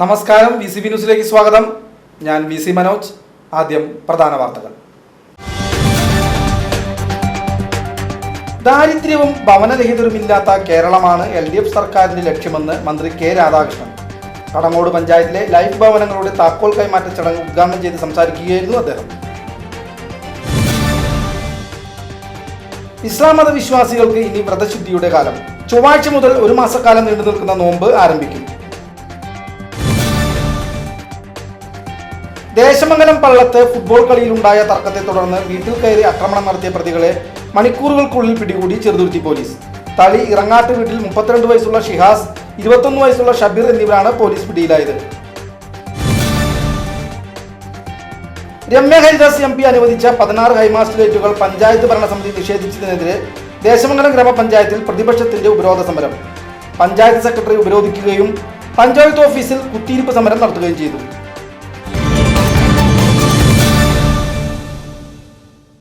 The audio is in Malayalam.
നമസ്കാരം വി സി ബി ന്യൂസിലേക്ക് സ്വാഗതം. ഞാൻ വി സി മനോജ്. ആദ്യം പ്രധാന വാർത്തകൾ. ദാരിദ്ര്യവും ഭവനരഹിതരുമില്ലാത്ത കേരളമാണ് എൽ ഡി എഫ് സർക്കാരിന്റെ ലക്ഷ്യമെന്ന് മന്ത്രി കെ രാധാകൃഷ്ണൻ. കടങ്ങോട് പഞ്ചായത്തിലെ ലൈഫ് ഭവനങ്ങളുടെ താക്കോൽ കൈമാറ്റ ചടങ്ങ് ഉദ്ഘാടനം ചെയ്ത് സംസാരിക്കുകയായിരുന്നു അദ്ദേഹം. ഇസ്ലാം മത വിശ്വാസികൾക്ക് ഇനി വ്രതശുദ്ധിയുടെ കാലം. ചൊവ്വാഴ്ച മുതൽ ഒരു മാസക്കാലം നീണ്ടു നിൽക്കുന്ന നോമ്പ് ആരംഭിക്കും. ദേശമംഗലം പള്ളത്ത് ഫുട്ബോൾ കളിയിലുണ്ടായ തർക്കത്തെ തുടർന്ന് വീട്ടിൽ കയറി ആക്രമണം നടത്തിയ പ്രതികളെ മണിക്കൂറുകൾക്കുള്ളിൽ പിടികൂടി ചെറുതുരുത്തി പോലീസ്. തളി ഇറങ്ങാട്ട് വീട്ടിൽ മുപ്പത്തിരണ്ട് വയസ്സുള്ള ഷിഹാസ് ഇരുപത്തൊന്ന് വയസ്സുള്ള ഷബീർ എന്നിവരാണ് പോലീസ് പിടിയിലായത്. രമ്യ ഹരിദാസ് എം പി അനുവദിച്ച പതിനാറ് ഹൈമാസ്റ്റുലേറ്റുകൾ പഞ്ചായത്ത് ഭരണസമിതി നിഷേധിച്ചതിനെതിരെ ദേശമംഗലം ഗ്രാമപഞ്ചായത്തിൽ പ്രതിപക്ഷത്തിന്റെ ഉപരോധ സമരം. പഞ്ചായത്ത് സെക്രട്ടറി ഉപരോധിക്കുകയും പഞ്ചായത്ത് ഓഫീസിൽ കുത്തിയിരിപ്പ് സമരം നടത്തുകയും ചെയ്തു.